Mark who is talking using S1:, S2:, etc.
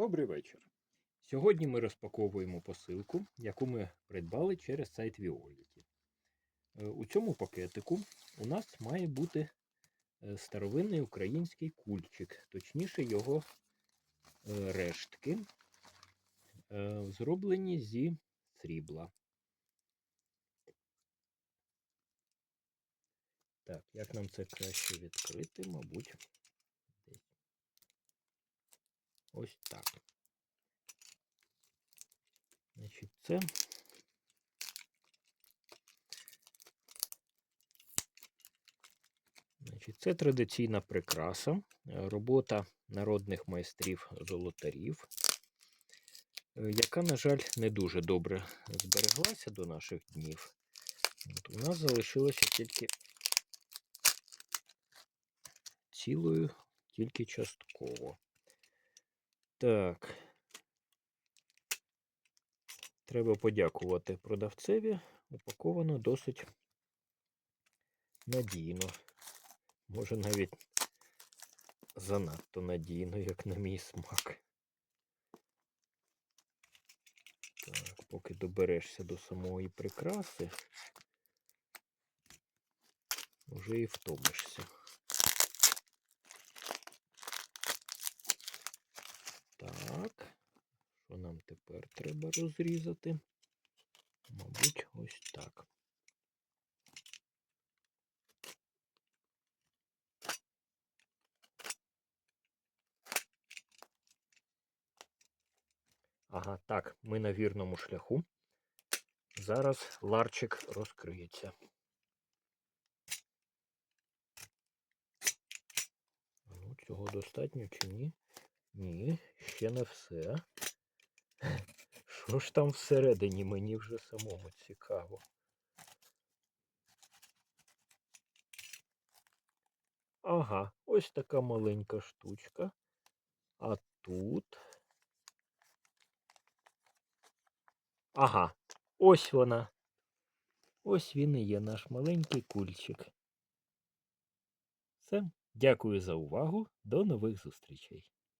S1: Добрий вечір. Сьогодні ми розпаковуємо посилку, яку ми придбали через сайт Violet. Е, У цьому пакетику у нас має бути е, старовинний український кульчик, точніше його е, рештки, зроблені зі срібла. Так, як нам це краще відкрити, мабуть, Ось так. Значить, це Значить, це традиційна прикраса, е, робота народних майстрів золотарів, е, яка, на жаль, не дуже добре збереглася до наших днів. От, у нас залишилося тільки цілою, тільки частково. Так. Треба подякувати продавцеві. Упаковано досить надійно. Може навіть занадто надійно, як на мій смак. Так, поки доберешся до самої прикраси, вже і втомишся. Так. Що нам тепер треба розрізати? Мабуть, ось так. Ага, так, ми на вірному шляху. Зараз ларчик розкриється. Ну, цього достатньо чи ні? Ні, ще не все. Що ж там всередині, мені вже самому цікаво. Ага, ось така маленька штучка. А тут. Ага, ось вона. Ось він і є наш маленький кульчик. Все. Дякую за увагу. До нових зустрічей.